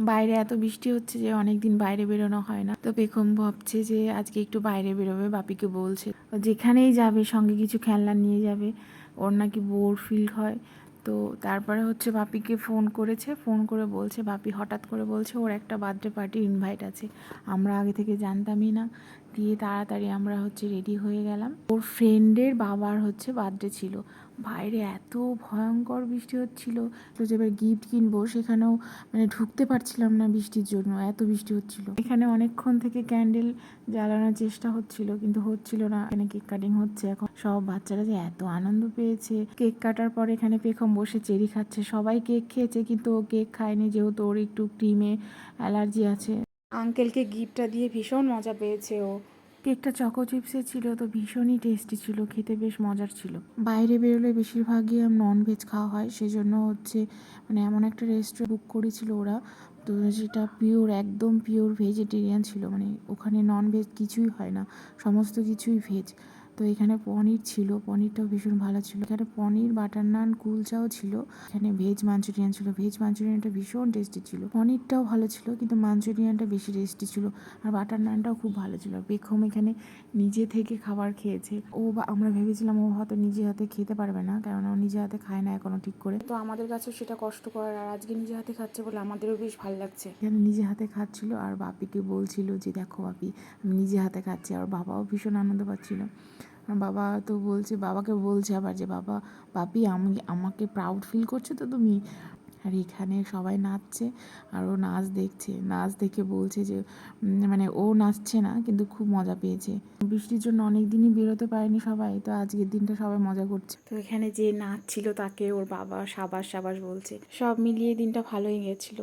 বাইরে এত বৃষ্টি হচ্ছে যে অনেক দিন বাইরে বেরোনো হয় না। তো পেখম ভাবছে যে আজকে একটু বাইরে বেরোবে, বাপিকে বলছে। যেখানেই যাবে সঙ্গে কিছু খেলনা নিয়ে যাবে, ওর নাকি বোর ফিল হয়। তো তারপরে হচ্ছে বাপিকে ফোন করেছে ফোন করে বলছে, বাপি হঠাৎ করে বলছে, ওর একটা বার্থডে পার্টির ইনভাইট আছে। আমরা আগে থেকে জানতামই না। দিয়ে তাড়াতাড়ি আমরা হচ্ছে রেডি হয়ে গেলাম। ওর ফ্রেন্ডের বাবার হচ্ছে বার্থডে ছিল। বাইরে এত ভয়ঙ্কর বৃষ্টি হচ্ছিল তো যে এবার গিফট কিনবো সেখানেও মানে ঢুকতে পারছিলাম না বৃষ্টির জন্য, এত বৃষ্টি হচ্ছিল। এখানে অনেকক্ষণ থেকে ক্যান্ডেল জ্বালানোর চেষ্টা হচ্ছিল কিন্তু হচ্ছিল না। এখানে কেক কাটিং হচ্ছে এখন। সব বাচ্চারা যে এত আনন্দ পেয়েছে। কেক কাটার পর এখানে পেখম বসে চেরি খাচ্ছে। সবাই কেক খেয়েছে কিন্তু ও কেক খায়নি যেহেতু ওর একটু ক্রিমে অ্যালার্জি আছে। আঙ্কেলকে গিফটটা দিয়ে ভীষণ মজা পেয়েছে ও। কেকটা চকো চিপসের ছিল, তো ভীষণই টেস্টি ছিল, খেতে বেশ মজার ছিল। বাইরে বেরোলে বেশিরভাগই ননভেজ খাওয়া হয়, সেজন্য হচ্ছে মানে এমন একটা রেস্টুরেন্ট বুক করেছিল ওরা, তো সেটা পিওর একদম পিওর ভেজিটেরিয়ান ছিল মানে ওখানে ননভেজ কিছুই হয় না, সমস্ত কিছুই ভেজ তো এখানে পনির ছিল, পনিরটাও ভীষণ ভালো ছিল। এখানে পনির, বাটার নান, কুলচাও ছিল। এখানে ভেজ মাঞ্চুরিয়ান ছিল। ভেজ মাঞ্চুরিয়ানটা ভীষণ টেস্টি ছিল। পনিরটাও ভালো ছিল, কিন্তু মাঞ্চুরিয়ানটা বেশি টেস্টি ছিল। আর বাটার নানটাও খুব ভালো ছিল। বেগম এখানে নিজে থেকে খাবার খেয়েছে। ও বা, আমরা ভেবেছিলাম ও হয়তো নিজে হাতে খেতে পারবে না কারণ ও নিজে হাতে খায় না এখনও ঠিক করে। তো আমাদের কাছেও সেটা কষ্টকর, আর আজকে নিজে হাতে খাচ্ছে বলে আমাদেরও বেশ ভালো লাগছে। এখানে নিজে হাতে খাচ্ছিল, আর বাপিকে বলছিল যে, দেখো বাপি, আমি নিজে হাতে খাচ্ছি। আর বাবাও ভীষণ আনন্দ পাচ্ছিল। বাবা তো বলছে, বাবাকে বলছে আবার যে, বাবা, বাপি, আমি, আমাকে প্রাউড ফিল করছ তো তুমি? আর এখানে সবাই নাচছে আর ও নাচ দেখছে। নাচ দেখে বলছে যে মানে ও নাচছে না, কিন্তু খুব মজা পেয়েছে। বৃষ্টির জন্য অনেক দিনই বেরোতে পারেনি সবাই, তো আজকের দিনটা সবাই মজা করছে। তো এখানে যে নাচ ছিল তাকে ওর বাবা সাবাস সাবাস বলছে। সব মিলিয়ে দিনটা ভালোই গেছিল।